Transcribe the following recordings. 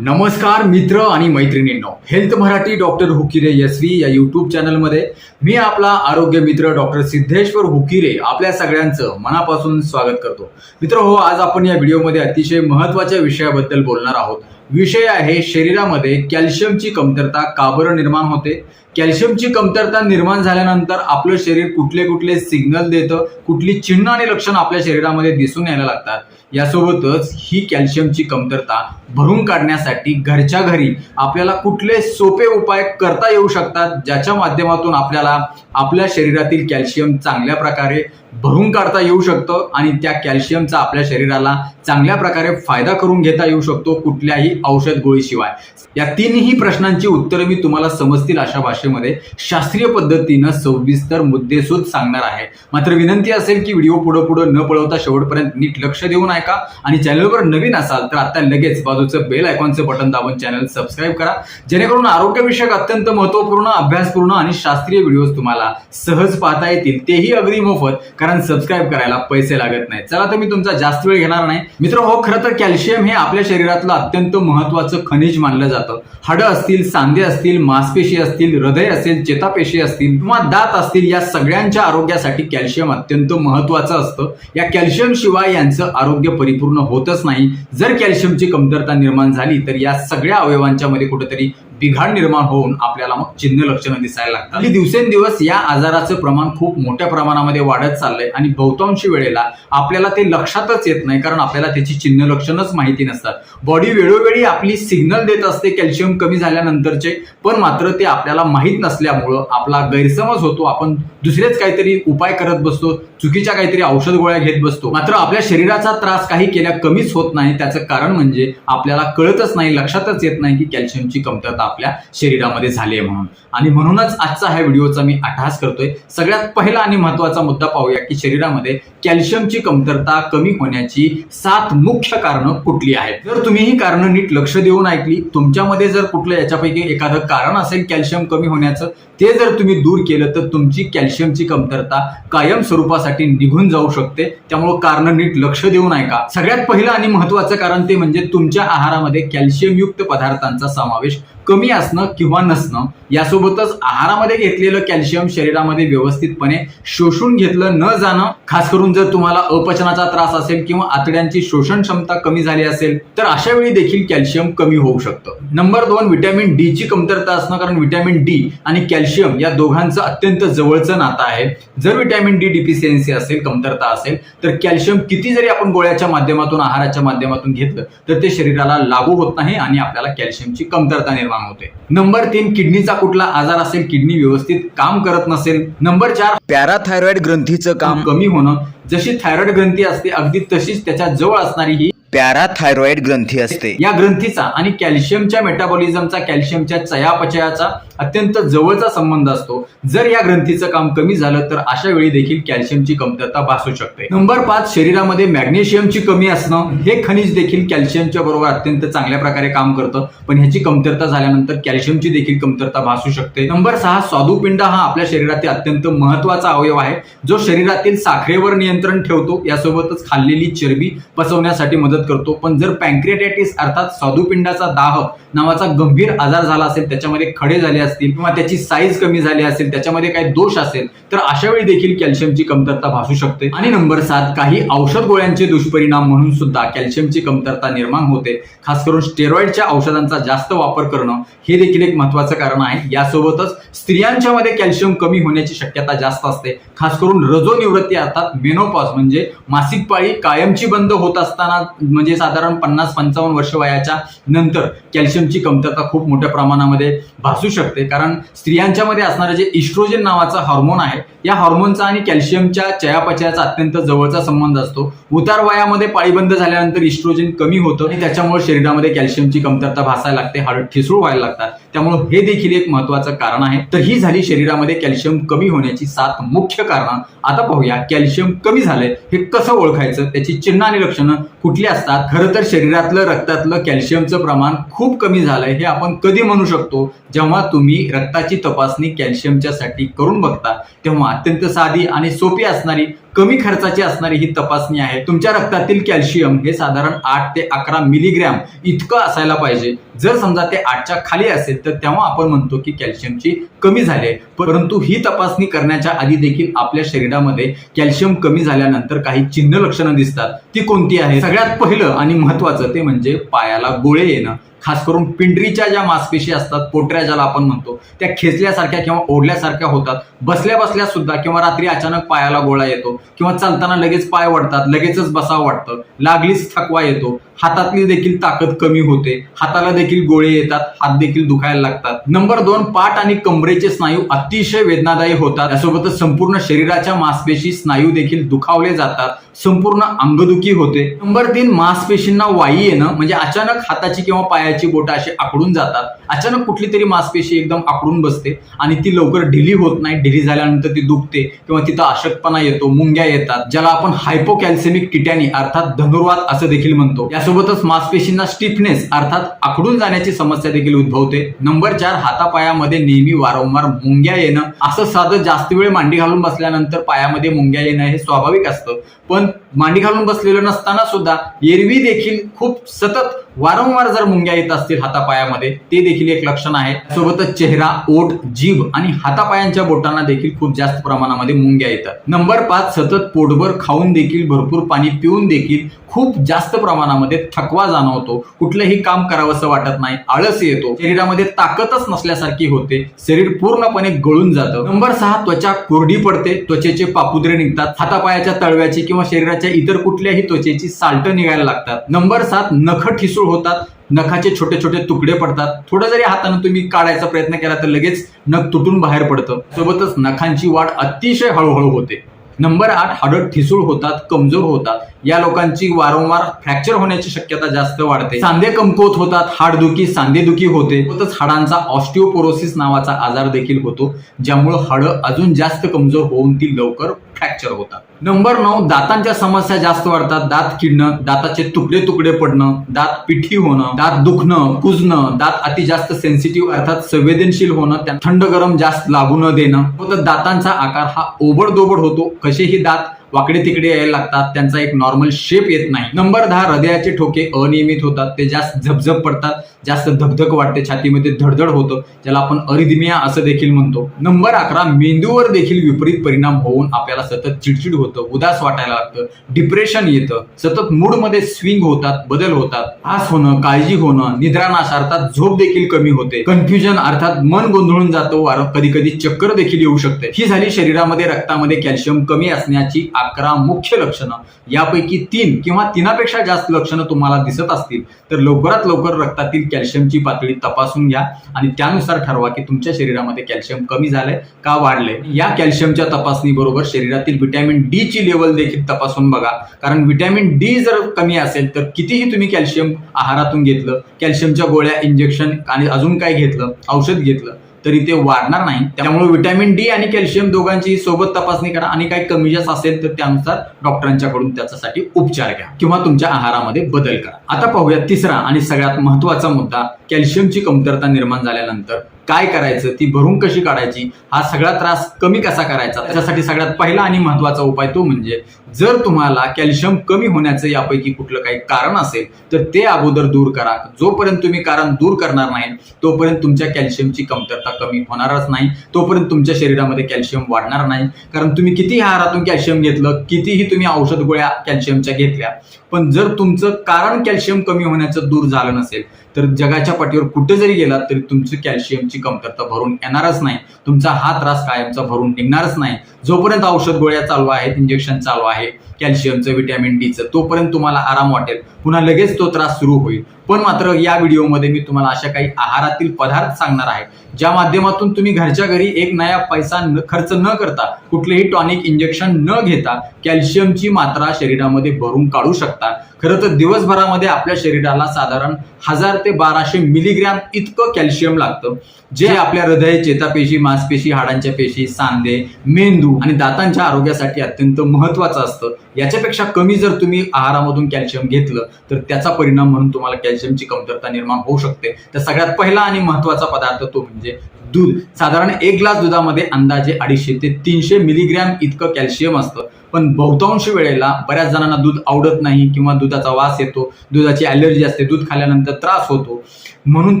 नमस्कार मित्र आणि मैत्रिणींनो. हेल्थ मराठी डॉक्टर हुकिरे यस्वी या युट्यूब चॅनलमध्ये मी आपला आरोग्य मित्र डॉक्टर सिद्धेश्वर हुकिरे आपल्या सगळ्यांचं मनापासून स्वागत करतो. मित्र हो आज आपण या व्हिडिओमध्ये अतिशय महत्त्वाच्या विषयाबद्दल बोलणार आहोत. विषय आहे शरीरामध्ये कॅल्शियमची कमतरता का बरं निर्माण होते? कॅल्शियमची कमतरता निर्माण झाल्यानंतर आपलं शरीर कुठले कुठले सिग्नल देतं कुठली चिन्ह आणि लक्षणं आपल्या शरीरामध्ये दिसून यायला लागतात. यासोबतच ही कॅल्शियमची कमतरता भरून काढण्यासाठी घरच्या घरी आपल्याला कुठले सोपे उपाय करता येऊ शकतात ज्याच्या माध्यमातून आपल्याला आपल्या शरीरातील कॅल्शियम चांगल्या प्रकारे भरून काढता येऊ शकतं आणि त्या कॅल्शियमचा आपल्या शरीराला चांगल्या प्रकारे फायदा करून घेता येऊ शकतो कुठल्याही औषध गोळीशिवाय. या तीनही प्रश्नांची उत्तरं मी तुम्हाला समजतील अशा भाषेत भाषेमध्ये शास्त्रीय पद्धतीनं सविस्तर मुद्देसूद सांगणार आहे. मात्र विनंती असेल की व्हिडिओ पुढं पुढं न पळवता शेवटपर्यंत नीट लक्ष देऊन ऐका आणि चॅनलवर नवीन असाल तर आता लगेच बाजूचं बेल आयकॉनचं बटन दाबून चॅनल सबस्क्राईब करा. जेणेकरून आरोग्यविषयक अत्यंत महत्त्वपूर्ण अभ्यासपूर्ण आणि शास्त्रीय व्हिडिओज तुम्हाला सहज पाहता येतील. तेही अगदी मोफत कारण सबस्क्राईब करायला पैसे लागत नाही चला तर मी तुमचा जास्त वेळ घेणार नाही. मित्र हो खरं तर कॅल्शियम हे आपल्या शरीरातलं अत्यंत महत्वाचं खनिज मानलं जातं. हाडं असतील सांधे असतील मांसपेशी असतील हृदय असेल चेतापेशी असतील किंवा दात असतील या सगळ्यांच्या आरोग्यासाठी कॅल्शियम अत्यंत महत्वाचं असतं. या कॅल्शियम शिवाय यांचं आरोग्य परिपूर्ण होतच नाही. जर कॅल्शियमची कमतरता निर्माण झाली तर या सगळ्या अवयवांच्या मध्ये कुठेतरी बिघाड निर्माण होऊन आपल्याला मग चिन्ह लक्षणं दिसायला लागतात. आणि दिवसेंदिवस या आजाराचं प्रमाण खूप मोठ्या प्रमाणामध्ये वाढत चाललंय आणि बहुतांशी वेळेला आपल्याला ते लक्षातच येत नाही कारण आपल्याला त्याची चिन्ह लक्षणच माहिती नसतात. बॉडी वेळोवेळी आपली सिग्नल देत असते कॅल्शियम कमी झाल्यानंतरचे पण मात्र ते आपल्याला माहीत नसल्यामुळं आपला गैरसमज होतो आपण दुसरेच काहीतरी उपाय करत बसतो चुकीच्या काहीतरी औषध गोळ्या घेत बसतो. मात्र आपल्या शरीराचा त्रास काही केल्या कमीच होत नाही. त्याचं कारण म्हणजे आपल्याला कळतच नाही लक्षातच येत नाही की कॅल्शियमची कमतरता आपल्या शरीरामध्ये झाली आहे म्हणून. आणि म्हणूनच आजचा ह्या व्हिडिओचा मी अभ्यास करतोय. सगळ्यात पहिला आणि महत्त्वाचा मुद्दा पाहूया की शरीरामध्ये कॅल्शियमची कमतरता कमी होण्याची सात मुख्य कारणं कुठली आहेत? जर तुम्ही ही कारणं नीट लक्ष देऊन ऐकली तुमच्यामध्ये जर कुठलं याच्यापैकी एखादं कारण असेल कॅल्शियम कमी होण्याचं ते जर तुम्ही दूर केलं तर तुमची कॅल्शियमची कमतरता कायम स्वरूपासाठी निघून जाऊ शकते. त्यामुळं कारण नीट लक्ष देऊन ऐका. सगळ्यात पहिलं आणि महत्वाचं कारण ते म्हणजे तुमच्या आहारामध्ये कॅल्शियमयुक्त पदार्थांचा समावेश कमी असणं किंवा नसणं यासोबतच आहारामध्ये घेतलेलं कॅल्शियम शरीरामध्ये व्यवस्थितपणे शोषून घेतलं न जाणं खास करून जर तुम्हाला अपचनाचा त्रास असेल किंवा आतड्यांची शोषण क्षमता कमी झाली असेल तर अशा वेळी देखील कॅल्शियम कमी होऊ शकतं. नंबर दोन व्हिटॅमिन डी ची कमतरता असणं कारण व्हिटॅमिन डी आणि कॅल्शियम या दोघांचं अत्यंत जवळचं नातं आहे. जर व्हिटॅमिन डी डिफिशियन्सी असेल कमतरता असेल तर कॅल्शियम किती जरी आपण गोळ्याच्या माध्यमातून आहाराच्या माध्यमातून घेतलं तर ते शरीराला लागू होत नाही आणि आपल्याला कॅल्शियमची कमतरता निर्माण होते. नंबर तीन किडनीचा कुठला आजार असेल किडनी व्यवस्थित काम करत नसेल. नंबर चार पॅराथायरॉइड ग्रंथीचं काम काम कमी होणं. जशी थायरॉइड ग्रंथी असते अगदी तशीच त्याच्याजवळ असणारी ही पॅराथायरॉइड ग्रंथी असते. या ग्रंथीचा आणि कॅल्शियमच्या मेटाबॉलिझमचा कॅल्शियमच्या चयापचयाचा अत्यंत जवळचा संबंध असतो. जर या ग्रंथीचं काम कमी झालं तर अशा वेळी देखील कॅल्शियमची कमतरता भासू शकते. नंबर पाच शरीरामध्ये मॅग्नेशियमची कमी असणं हे खनिज देखील कॅल्शियमच्या बरोबर अत्यंत चांगल्या प्रकारे काम करतं. पण ह्याची कमतरता झाल्यानंतर कॅल्शियमची देखील कमतरता भासू शकते. नंबर सहा स्वादुपिंड हा आपल्या शरीरातील अत्यंत महत्त्वाचा अवयव आहे जो शरीरातील साखरेवर नियंत्रण ठेवतो. यासोबतच खाल्लेली चरबी पचवण्यासाठी मदत करतो. पण जर पँक्रियाटायटिस अर्थात स्वादुपिंडाचा दाह नावाचा गंभीर आजार झाला असेल त्याच्यामध्ये खडे झाले असतील किंवा त्याची साईज कमी झाली असेल त्याच्यामध्ये काही दोष असेल तर अशा वेळी देखील कॅल्शियमची कमतरता भासू शकते. आणि नंबर सात काही औषध गोळ्यांचे दुष्परिणाम म्हणून सुद्धा कॅल्शियमची कमतरता निर्माण होते. खास करून स्टेरॉइडच्या औषधांचा जास्त वापर करणं हे देखील एक महत्वाचं कारण आहे. यासोबतच स्त्रियांच्या मध्ये कॅल्शियम कमी होण्याची शक्यता जास्त असते. खास करून रजोनिवृत्ती अर्थात मेनोपॉज म्हणजे मासिक पाळी कायमची बंद होत असताना म्हणजे साधारण पन्नास पंचावन्न वर्ष वयाच्या नंतर कॅल्शियमची कमतरता खूप मोठ्या प्रमाणामध्ये भासू शकते. कारण स्त्रियांच्या मध्ये असणारं जे इस्ट्रोजन नावाचा हार्मोन आहे या हार्मोनचा आणि कॅल्शियमच्या चयापचयाचा अत्यंत जवळचा संबंध असतो. उतार वयामध्ये पाळीबंद झाल्यानंतर इस्ट्रोजन कमी होतं आणि त्याच्यामुळे शरीरामध्ये कॅल्शियमची कमतरता भासायला लागते हाड ठिसूळ व्हायला लागतात. त्यामुळे हे देखील एक महत्वाचं कारण आहे. तर ही झाली शरीरामध्ये कॅल्शियम कमी होण्याची सात मुख्य कारण. आता पाहूया कॅल्शियम कमी झालंय हे कसं ओळखायचं? त्याची चिन्ह आणि लक्षणं कुठली असतात? खरं तर शरीरातलं रक्तातलं कॅल्शियमचं प्रमाण खूप कमी झालंय हे आपण कधी म्हणू शकतो. जेव्हा तुम्ही रक्ताची तपासणी कॅल्शियमच्या साठी करून बघता तेव्हा अत्यंत साधी आणि सोपी असणारी कमी खर्चाची असणारी ही तपासणी आहे. तुमच्या रक्तातील कॅल्शियम हे साधारण आठ ते अकरा मिलीग्रॅम इतकं असायला पाहिजे. जर समजा ते आठच्या खाली असेल तर तेव्हा आपण म्हणतो की कॅल्शियमची कमी झाली आहे. परंतु ही तपासणी करण्याच्या आधी देखील आपल्या शरीरामध्ये कॅल्शियम कमी झाल्यानंतर काही चिन्ह लक्षणं दिसतात. ती कोणती आहे सगळ्यात पहिलं आणि महत्वाचं ते म्हणजे पायाला गोळे येणं. खास करून पिंडरीच्या ज्या मांसपेशी असतात पोटऱ्या ज्याला आपण म्हणतो त्या खेचल्यासारख्या किंवा ओढल्यासारख्या होतात. बसल्या बसल्या सुद्धा किंवा रात्री अचानक पायाला गोळा येतो किंवा चालताना लगेच पाय वाढतात लगेचच बसावं वाटतं. लागलीच थकवा येतो. हातातली देखील ताकद कमी होते. हाताला देखील गोळे येतात. हात देखील दुखायला लागतात. नंबर दोन पाठ आणि कमरेचे स्नायू अतिशय वेदनादायी होतात. त्यासोबतच संपूर्ण शरीराच्या मांसपेशी स्नायू देखील दुखावले जातात. संपूर्ण अंगदुखी होते. नंबर तीन मांसपेशींना वाई येणं म्हणजे अचानक हाताची किंवा पायाची बोटं अशी आकडून जातात. अचानक कुठली तरी मासपेशी एकदम आकडून बसते आणि ती लवकर ढिली होत नाही. ढिली झाल्यानंतर ती दुखते किंवा तिथं अशक्तपणा येतो मुंग्या येतात ज्याला आपण हायपोकॅल्सेमिक टिटॅनी अर्थात धनुर्वाद असं देखील म्हणतो. यासोबतच मांसपेशींना स्टिफनेस अर्थात आकडून जाण्याची समस्या देखील उद्भवते. नंबर चार हातापायामध्ये नेहमी वारंवार मुंग्या येणं. असं साधं जास्त वेळ मांडी घालून बसल्यानंतर पायामध्ये मुंग्या येणं हे स्वाभाविक असतं. पण मांडी घालून बसलेलं नसताना सुद्धा एरवी देखील खूप सतत वारंवार जर मुंग्या येत असतील हातापायामध्ये ते देखील एक लक्षण आहे. सोबतच चेहरा ओठ जीभ आणि हातापायांच्या बोटांना देखील खूप जास्त प्रमाणामध्ये मुंग्या येतात. नंबर पाच सतत पोटभर खाऊन देखील भरपूर पाणी पिऊन देखील खूप जास्त प्रमाणामध्ये थकवा जाणवतो. कुठलंही काम करावंसं वाटत नाही आळस येतो. शरीरामध्ये ताकदच नसल्यासारखी होते. शरीर पूर्णपणे गळून जातं. नंबर सहा त्वचा कोरडी पडते. त्वचेचे पापुद्रे निघतात. हातापायाच्या तळव्याची किंवा शरीराच्या इतर कुठल्याही त्वचेची साल्ट निघायला लागतात. नंबर सात नख ठिसूळ होतात. नखाचे छोटे छोटे तुकडे पडतात. थोडं जरी हाताने तुम्ही काढायचा प्रयत्न केला तर लगेच नख तुटून बाहेर पडतं. सोबतच नखांची वाढ अतिशय हळूहळू होते. नंबर आठ हाडं ठिसूळ होतात कमजोर होतात. या लोकांची वारंवार फ्रॅक्चर होण्याची शक्यता जास्त वाढते. सांधे कमकुवत होतात हाडदुखी सांधेदुखी होते. तसंच हाडांचा ऑस्टिओपोरोसिस नावाचा आजार देखील होतो ज्यामुळे हाडं अजून जास्त कमजोर होऊन ती लवकर फ्रॅक्चर होतात. नंबर नऊ दातांच्या समस्या जास्त वाढतात. दात किडणं दाताचे तुकडे तुकडे पडणं दात पिठी होणं दात दुखणं कुजणं दात अति जास्त सेन्सिटिव्ह अर्थात संवेदनशील होणं त्या थंड गरम जास्त लागू न देणं. तर दातांचा आकार हा ओबडदोबड होतो. कसेही दात वाकडे तिकडे यायला लागतात. त्यांचा एक नॉर्मल शेप येत नाही. नंबर दहा हृदयाचे ठोके अनियमित होतात. ते जास्त झपझप पडतात. जास्त धबधक वाटते. छातीमध्ये धडधड होतं. ज्याला आपण अरिदमिया असं देखील म्हणतो. नंबर अकरा मेंदूवर देखील विपरीत परिणाम होऊन आपल्याला सतत चिडचिड होतं. उदास वाटायला लागतं. डिप्रेशन येतं. सतत मूडमध्ये स्विंग होतात. बदल होतात. आस होणं काळजी होणं निद्रानाश अर्थात झोप देखील कमी होते. कन्फ्युजन अर्थात मन गोंधळून जातो. कधी कधी चक्कर देखील येऊ शकते. ही झाली शरीरामध्ये रक्तामध्ये कॅल्शियम कमी असण्याची अकरा मुख्य लक्षणं. यापैकी तीन किंवा तीनापेक्षा जास्त लक्षणं तुम्हाला दिसत असतील तर लवकरात लवकर रक्तातील कॅल्शियमची पातळी तपासून घ्या आणि त्यानुसार ठरवा की तुमच्या शरीरामध्ये कॅल्शियम कमी झालंय का वाढलंय. या कॅल्शियमच्या तपासणीबरोबर शरीरातील व्हिटॅमिन डी ची लेवल देखील तपासून बघा. कारण व्हिटॅमिन डी जर कमी असेल तर कितीही तुम्ही कॅल्शियम आहारातून घेतलं कॅल्शियमच्या गोळ्या इंजेक्शन आणि अजून काय घेतलं औषध घेतलं तरी ते वाढणार नाही. त्यामुळे व्हिटॅमिन डी आणि कॅल्शियम दोघांची सोबत तपासणी करा आणि काही कमी जास्त असेल तर त्यानुसार डॉक्टरांच्याकडून त्याच्यासाठी उपचार घ्या किंवा तुमच्या आहारामध्ये बदल करा. आता पाहूया तिसरा आणि सगळ्यात महत्त्वाचा मुद्दा कॅल्शियमची कमतरता निर्माण झाल्यानंतर काय करायचं ती भरून कशी काढायची हा सगळा त्रास कमी कसा करायचा त्याच्यासाठी सगळ्यात पहिला आणि महत्त्वाचा उपाय तो म्हणजे जर तुम्हाला कॅल्शियम कमी होण्याचं यापैकी कुठलं काही कारण असेल तर ते अगोदर दूर करा. जोपर्यंत तुम्ही कारण दूर करणार नाही तोपर्यंत तुमच्या कॅल्शियमची कमतरता कमी होणारच नाही. तोपर्यंत तुमच्या शरीरामध्ये कॅल्शियम वाढणार नाही. कारण तुम्ही किती आहारातून कॅल्शियम घेतलं कितीही तुम्ही औषध गोळ्या कॅल्शियमच्या घेतल्या पण जर तुमचं कारण कॅल्शियम कमी होण्याचं दूर झालं नसेल तर जगाच्या पाठीवर कुठे जरी गेलात तरी तुमची कॅल्शियमची कमतरता भरून येणारच नाही. तुमचा हा त्रास कायमचा भरून निघणारच नाही. जोपर्यंत औषध गोळ्या चालू आहेत इंजेक्शन चालू आहे कॅल्शियमचं व्हिटॅमिन डीचं तोपर्यंत तुम्हाला आराम वाटेल. पुन्हा लगेच तो त्रास सुरू होईल. पण मात्र या व्हिडिओमध्ये मी तुम्हाला अशा काही आहारातील पदार्थ सांगणार आहे ज्या माध्यमातून तुम्ही घरच्या घरी एक नया पैसा न- खर्च न करता कुठलेही टॉनिक इंजेक्शन न घेता कॅल्शियमची मात्रा शरीरामध्ये भरून काढू शकता. खरं तर दिवसभरामध्ये आपल्या शरीराला साधारण हजार ते बाराशे मिलीग्रॅम इतकं कॅल्शियम लागतं. जे आपल्या हृदय चेतापेशी मांसपेशी हाडांच्या पेशी सांधे मेंदू आणि दातांच्या आरोग्यासाठी अत्यंत महत्वाचं असतं. याच्यापेक्षा कमी जर तुम्ही आहारामधून कॅल्शियम घेतलं तर त्याचा परिणाम म्हणून तुम्हाला कॅल्शियमची कमतरता निर्माण होऊ शकते. तर सगळ्यात पहिला आणि महत्त्वाचा पदार्थ तो म्हणजे दूध. साधारण एक ग्लास दुधामध्ये अंदाजे अडीचशे ते तीनशे मिलीग्रॅम इतकं कॅल्शियम असतं. पण बहुतांश वेळेला बऱ्याच जणांना दूध आवडत नाही किंवा दुधाचा वास येतो दुधाची ॲलर्जी असते दूध खाल्ल्यानंतर त्रास होतो म्हणून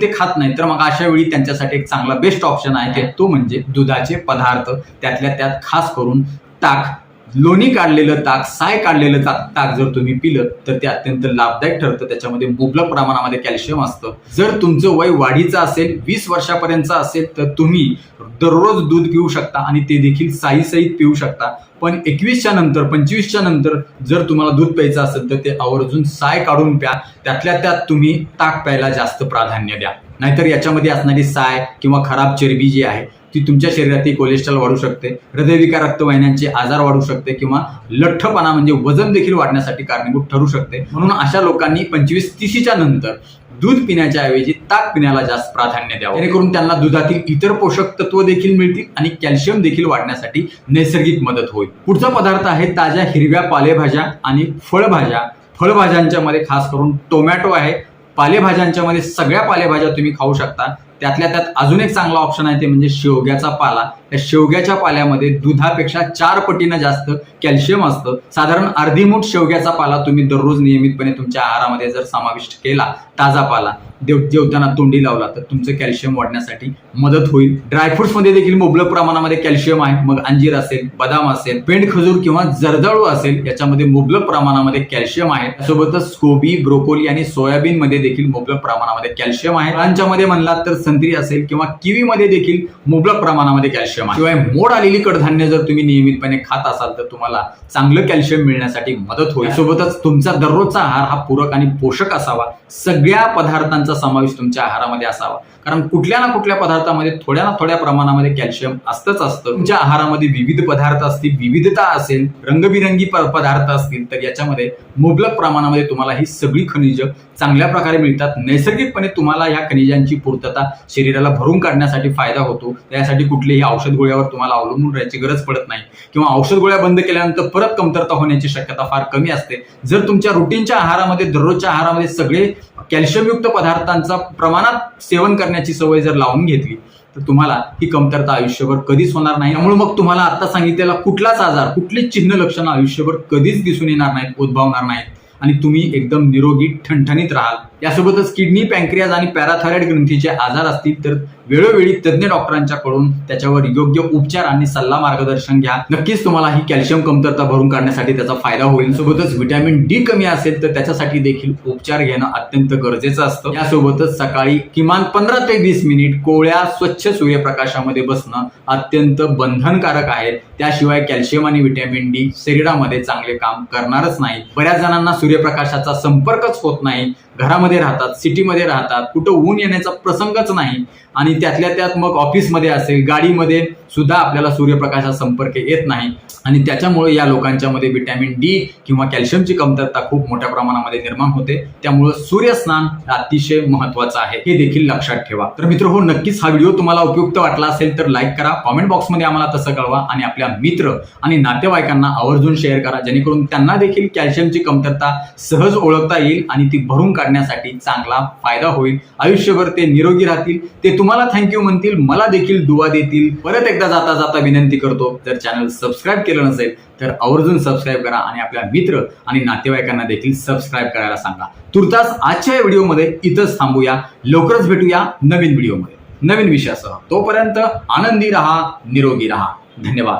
ते खात नाही. तर मग अशा वेळी त्यांच्यासाठी एक चांगला बेस्ट ऑप्शन आहे ते. तो म्हणजे दुधाचे पदार्थ. त्यातल्या त्यात खास करून ताक. लोणी काढलेलं ताक साय काढलेलं ताक ताक जर तुम्ही पिलं तर ते अत्यंत लाभदायक ठरतं. त्याच्यामध्ये मुबलक प्रमाणामध्ये कॅल्शियम असतं. जर तुमचं वय वाढीचं असेल वीस वर्षापर्यंतचं असेल तर तुम्ही दररोज दूध पिऊ शकता आणि ते देखील साई साईत पिऊ शकता. पण एकवीसच्या नंतर पंचवीसच्या नंतर जर तुम्हाला दूध प्यायचं असेल तर ते आवर्जून साय काढून प्या. त्यातल्या त्यात तुम्ही ताक प्यायला जास्त प्राधान्य द्या. नाहीतर याच्यामध्ये असणारी साय किंवा खराब चरबी जी आहे ती तुमच्या शरीरातील कोलेस्ट्रॉल वाढू शकते हृदयविकार रक्तवाहिन्यांचे आजार वाढू शकते किंवा लठ्ठपणा म्हणजे वजन देखील वाढण्यासाठी कारणीभूत ठरू शकते. म्हणून अशा लोकांनी पंचवीस तीसच्या नंतर दूध पिण्याच्या ऐवजी ताक पिण्याला जास्त प्राधान्य द्यावं. जेणेकरून त्यांना दुधातील इतर पोषक तत्व देखील मिळतील आणि कॅल्शियम देखील वाढण्यासाठी नैसर्गिक मदत होईल. पुढचा पदार्थ आहे ताज्या हिरव्या पालेभाज्या आणि फळभाज्या. फळभाज्यांच्या मध्ये खास करून टोमॅटो आहे. पालेभाज्यांच्या मध्ये सगळ्या पालेभाज्या तुम्ही खाऊ शकता. त्यातल्या त्यात अजून एक चांगला ऑप्शन आहे ते म्हणजे शेवग्याचा पाला. त्या शेवग्याच्या पाल्यामध्ये दुधापेक्षा चार पटीनं जास्त कॅल्शियम असतं. साधारण अर्धी मूठ शेवग्याचा पाला तुम्ही दररोज नियमितपणे तुमच्या आहारामध्ये जर समाविष्ट केला ताजा पाला देव जेवताना तोंडी लावला तर तुमचं कॅल्शियम वाढण्यासाठी मदत होईल. ड्रायफ्रुट्समध्ये देखील मुबलक प्रमाणामध्ये कॅल्शियम आहे. मग अंजीर असेल बदाम असेल पेंड खजूर किंवा जर्दाळू असेल याच्यामध्ये मुबलक प्रमाणामध्ये कॅल्शियम आहे. त्यासोबतच कोबी ब्रोकोली आणि सोयाबीनमध्ये देखील मुबलक प्रमाणामध्ये कॅल्शियम आहे. फळांच्यामध्ये म्हणलात तर संत्री असेल किंवा किवीमध्ये देखील मुबलक प्रमाणामध्ये कॅल्शियम आहे. शिवाय मोड आलेली कडधान्य जर तुम्ही नियमितपणे खात असाल तर तुम्हाला चांगलं कॅल्शियम मिळण्यासाठी मदत होईल. सोबतच तुमचा दररोजचा आहार हा पूरक आणि पोषक असावा. सगळ्या पदार्थांचा समावेश तुमच्या आहारामध्ये असावा. कारण कुठल्या ना कुठल्या पदार्थामध्ये थोड्या ना थोड्या प्रमाणामध्ये कॅल्शियम असतंच असतं. तुमच्या आहारामध्ये विविध पदार्थ असतील विविधता असेल रंगबिरंगी पदार्थ असतील तर याच्यामध्ये मुबलक प्रमाणामध्ये तुम्हाला ही सगळी खनिज चांगल्या प्रकारे मिळतात. नैसर्गिकपणे तुम्हाला या खनिजांची पूर्तता शरीराला भरून काढण्यासाठी फायदा होतो. त्यासाठी कुठलेही औषध गोळ्यावर तुम्हाला अवलंबून राहायची गरज पडत नाही. किंवा औषध गोळ्या बंद केल्यानंतर परत कमतरता होण्याची शक्यता फार कमी असते. जर तुमच्या रुटीनच्या आहारामध्ये दररोजच्या आहारामध्ये सगळे कॅल्शियमयुक्त पदार्थांचा प्रमाणात सेवन करण्याची सवय जर लावून घेतली तर तुम्हाला ही कमतरता आयुष्यभर कधीच होणार नाही. त्यामुळे मग तुम्हाला आता सांगितलेला कुठलाच आजार कुठलीच चिन्ह लक्षणं आयुष्यभर कधीच दिसून येणार नाहीत उद्भवणार नाहीत. आणि तुम्ही एकदम निरोगी ठणठणीत राहाल. यासोबतच किडनी पॅन्क्रियाज आणि पॅराथायरॉइड ग्रंथीचे आजार असतील तर वेळोवेळी तज्ज्ञ डॉक्टरांच्याकडून त्याच्यावर योग्य उपचार आणि सल्ला मार्गदर्शन घ्या. नक्कीच तुम्हाला ही कॅल्शियम कमतरता भरून काढण्यासाठी त्याचा फायदा होईल. सोबतच व्हिटॅमिन डी कमी असेल तर त्याच्यासाठी देखील उपचार घेणं अत्यंत गरजेचं असतं. यासोबतच सकाळी किमान पंधरा ते वीस मिनिट कोवळ्या स्वच्छ सूर्यप्रकाशामध्ये बसणं अत्यंत बंधनकारक आहे. त्याशिवाय कॅल्शियम आणि व्हिटॅमिन डी शरीरामध्ये चांगले काम करणारच नाही. बऱ्याच जणांना सूर्यप्रकाशाचा संपर्कच होत नाही. घरामध्ये राहतात सिटीमध्ये राहतात कुठं ऊन येण्याचा प्रसंगच नाही. आणि त्यातल्या त्यात मग ऑफिसमध्ये असेल गाडीमध्ये सुद्धा आपल्याला सूर्यप्रकाशाचा संपर्क येत नाही. आणि त्याच्यामुळे या लोकांच्या मध्ये व्हिटॅमिन डी किंवा कॅल्शियमची कमतरता खूप मोठ्या प्रमाणामध्ये निर्माण होते. त्यामुळे सूर्यस्नान अतिशय महत्वाचं आहे. हे देखील लक्षात ठेवा. तर मित्र हो नक्कीच हा व्हिडिओ तुम्हाला उपयुक्त वाटला असेल तर लाईक करा. कॉमेंट बॉक्समध्ये आम्हाला तसं कळवा आणि आपल्या मित्र आणि नातेवाईकांना आवर्जून शेअर करा. जेणेकरून त्यांना देखील कॅल्शियमची कमतरता सहज ओळखता येईल आणि ती भरून काढण्यासाठी चांगला फायदा होईल. आयुष्यभर ते निरोगी राहतील. ते तुम्हाला थँक्यू म्हणतील मला देखील दुवा देतील. परत एकदा जाता जाता विनंती करतो जर चॅनल सबस्क्राईब केलं नसेल तर आवर्जून सबस्क्राईब करा आणि आपल्या मित्र आणि नातेवाईकांना देखील सबस्क्राईब करायला सांगा. तुर्तास आजच्या या व्हिडिओमध्ये इथंच थांबूया. लवकरच भेटूया नवीन व्हिडिओमध्ये. नवीन विषयासह. तोपर्यंत आनंदी राहा निरोगी राहा. धन्यवाद.